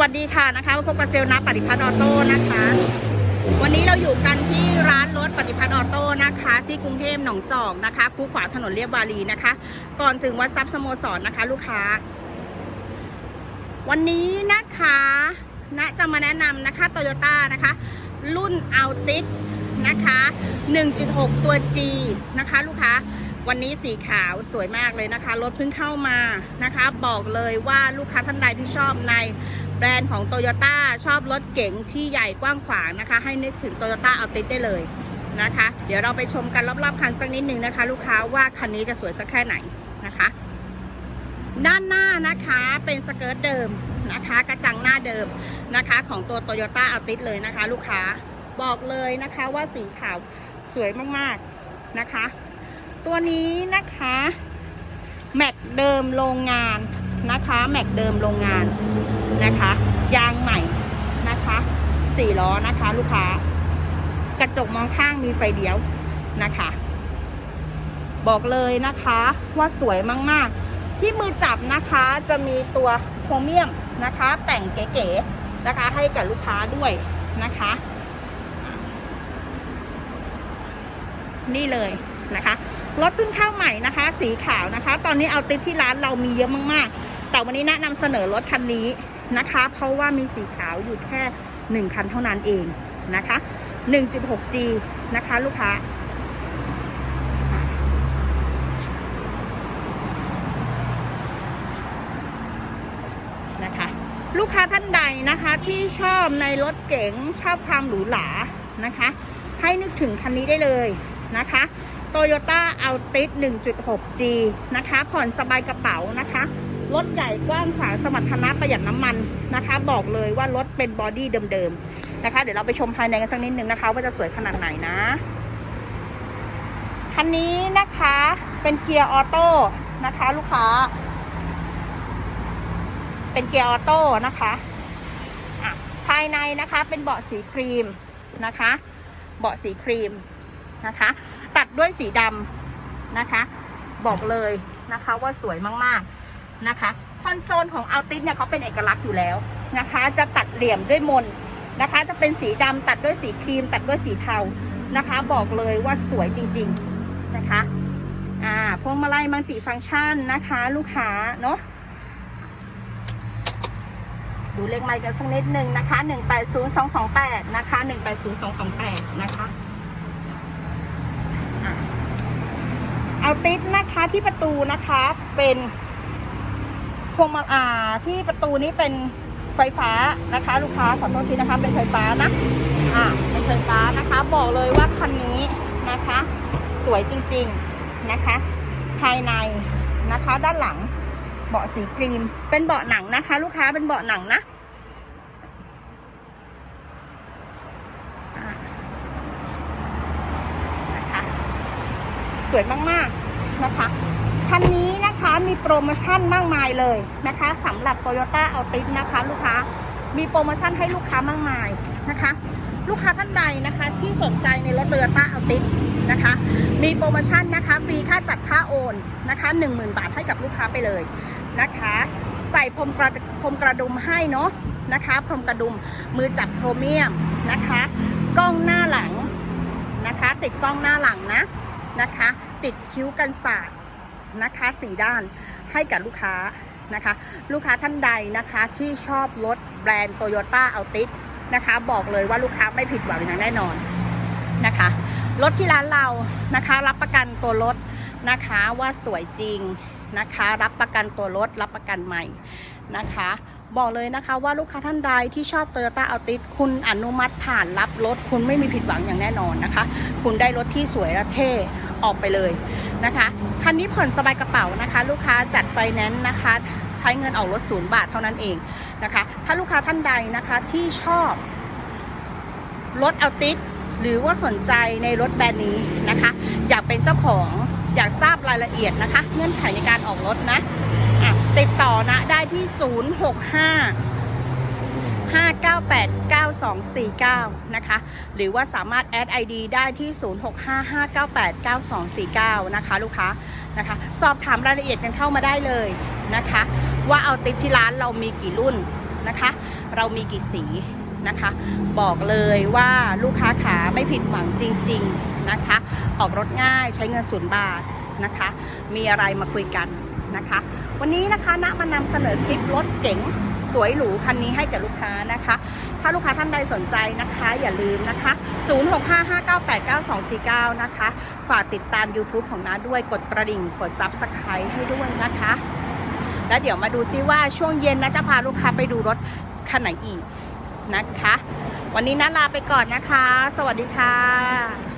วัสดีค่ะนะคะมาพบกับเซลล์นับปฏิพัฒน์ออโต้นะคะ วันนี้เราอยู่กันที่ร้านรถปฏิพัฒน์ออโต้นะคะ ที่กรุงเทพหนองจอกนะคะคูขวาถนนเรียบวารีนะคะ ก่อนถึงวัดทรัพย์สโมสรนะคะ ลูกค้า วันนี้นะคะณจะมาแนะนำนะคะโตโยต้านะคะ รุ่นอัลติสนะคะ 1.6 ตัว G นะคะ ลูกค้าวันนี้สีขาวสวยมากเลยนะคะ รถเพิ่งเข้ามานะคะ บอกเลยว่าลูกค้าท่านใดที่ชอบใน แบรนด์ของโตโยต้าชอบรถเก๋งที่ใหญ่กว้างขวางนะคะ ให้นึกถึงโตโยต้าอัลติได้เลยนะคะ เดี๋ยวเราไปชมกันรอบๆคันสักนิดนึงนะคะ ลูกค้าว่าคันนี้จะสวยสักแค่ไหนนะคะ ด้านหน้านะคะเป็นสเกิร์ตเดิมนะคะ กระจังหน้าเดิมนะคะ ของตัว Toyota a l t i s เลยนะคะ ลูกค้าบอกเลยนะคะว่าสีขาวสวยมากๆนะคะ ตัวนี้นะคะแม็กเดิมโรงงานนะคะ แม็กเดิมโรงงาน นะคะ ยางใหม่นะคะสี่ล้อนะคะ ลูกค้ากระจกมองข้างมีไฟเลี้ยวนะคะ บอกเลยนะคะว่าสวยมากๆ ที่มือจับนะคะจะมีตัวโครเมียมนะคะ แต่งเก๋ๆนะคะ ให้กับลูกค้าด้วยนะคะ นี่เลยนะคะรถเพิ่งเข้าใหม่นะคะ สีขาวนะคะ ตอนนี้เอาติดที่ร้านเรามีเยอะมากๆ แต่วันนี้แนะนำเสนอรถคันนี้ นะคะ เพราะว่ามีสีขาวอยู่แค่หนึ่งคันเท่านั้นเองนะคะ 1.6G นะคะ ลูกค้านะคะ ลูกค้าท่านใดนะคะที่ชอบในรถเก๋งชอบความหรูหรานะคะ ให้นึกถึงคันนี้ได้เลยนะคะ Toyota Altis 1.6G นะคะ ผ่อนสบายกระเป๋านะคะ รถใหญ่กว้างขวางสมรรถนะประหยัดน้ำมันนะคะ บอกเลยว่ารถเป็นบอดี้เดิมๆนะคะ เดี๋ยวเราไปชมภายในกันสักนิดนึงนะคะ ว่าจะสวยขนาดไหนนะ คันนี้นะคะเป็นเกียร์ออโต้นะคะ ลูกค้า เป็นเกียร์ออโต้นะคะอะภายในนะคะเป็นเบาะสีครีมนะคะ เบาะสีครีมนะคะ ตัดด้วยสีดำนะคะ บอกเลยนะคะว่าสวยมากๆ นะคะคอนโซลของอัลติสเนี่ยเขาเป็นเอกลักษณ์อยู่แล้วนะคะ จะตัดเหลี่ยมด้วยมนนะคะ จะเป็นสีดำตัดด้วยสีครีม ตัดด้วยสีเทานะคะ บอกเลยว่าสวยจริงๆนะคะอ่าพวงมาลัยมัลติฟังก์ชันนะคะ ลูกค้าเนาะดูเลขไมค์กันสักนิดหนึ่งนะคะ 180228 นะคะ 180228 นะคะอะเอาติดนะคะที่ประตูนะคะเป็น พวงมาอ่าที่ประตูนี้เป็นไฟฟ้านะคะ ลูกค้าขอโทษทีนะคะเป็นไฟฟ้านะอ่าเป็นไฟฟ้านะคะ บอกเลยว่าคันนี้นะคะ สวยจริงๆนะคะ ภายในนะคะ ด้านหลังเบาะสีครีม เป็นเบาะหนังนะคะ ลูกค้าเป็นเบาะหนังนะอ่านะคะสวยมากๆนะคะคันนี้ นมีโปรโมชั่นมากมายเลยนะคะสำหรับ Toyota a l t i s นะคะ ลูกค้ามีโปรโมชั่นให้ลูกค้ามากมายนะคะ ลูกค้าท่านใดนะคะที่สนใจในรถ Toyota a l t i s นะคะ มีโปรโมชั่นนะคะฟรีค่าจัดค่าโอนนะคะ10,000 บาทให้กับลูกค้าไปเลยนะคะ ใส่พรมกระพรมกระดุมให้เนาะนะคะ พรมกระดุมมือจับโครเมียมนะคะกล้องหน้าหลังนะคะ ติดกล้องหน้าหลังนะนะคะ ติดคิ้วกันศาสตร์ นะคะสีด้านให้กับลูกค้านะคะ ลูกค้าท่านใดนะคะที่ชอบรถแบรนด์ Toyota a l t i s นะคะ บอกเลยว่าลูกค้าไม่ผิดหวังอย่างแน่นอนนะคะ รถที่ร้านเรานะคะ รับประกันตัวรถนะคะว่าสวยจริง นะคะ รับประกันตัวรถ รับประกันใหม่นะคะ บอกเลยนะคะว่าลูกค้าท่านใดที่ชอบ Toyota a l t i s คุณอนุมัติผ่านรับรถ คุณไม่มีผิดหวังอย่างแน่นอนนะคะ คุณได้รถที่สวยและเท่ออกไปเลยนะคะคันนี้ผ่อนสบายกระเป๋านะคะ ลูกค้าจัดไฟแนนซ์นะคะใช้เงินออกรถศูนย์บาทเท่านั้นเองนะคะ ถ้าลูกค้าท่านใดนะคะที่ชอบรถเอัลติสหรือว่าสนใจในรถแบรนด์นี้นะคะ อยากเป็นเจ้าของ อยากทราบรายละเอียดนะคะ เงื่อนไขในการออกรถนะะติดต่อนะได้ที่ 065 5989249 นะคะ หรือว่าสามารถแอด ID ได้ที่ 0655989249 นะคะ ลูกค้านะคะ สอบถามรายละเอียดกันเข้ามาได้เลยนะคะ ว่าเอาติดที่ร้านเรามีกี่รุ่นนะคะ เรามีกี่สี นะคะ บอกเลยว่าลูกค้าขาไม่ผิดหวังจริง ๆนะคะ ออกรถง่ายใช้เงินศูนย์บาทนะคะ มีอะไรมาคุยกันนะคะ วันนี้นะคะณมานำเสนอคลิปรถเก๋งสวยหรูคันนี้ให้กับลูกค้านะคะ ถ้าลูกค้าท่านใดสนใจนะคะ อย่าลืมนะคะ 0655989249 นะคะ ฝากติดตาม YouTube ของน้าด้วยกดกระดิ่งกด Subscribe ให้ด้วยนะคะ แล้วเดี๋ยวมาดูซิว่าช่วงเย็นนะจะพาลูกค้าไปดูรถคันไหนอีก นะคะ วันนี้น้าลาไปก่อนนะคะ สวัสดีค่ะ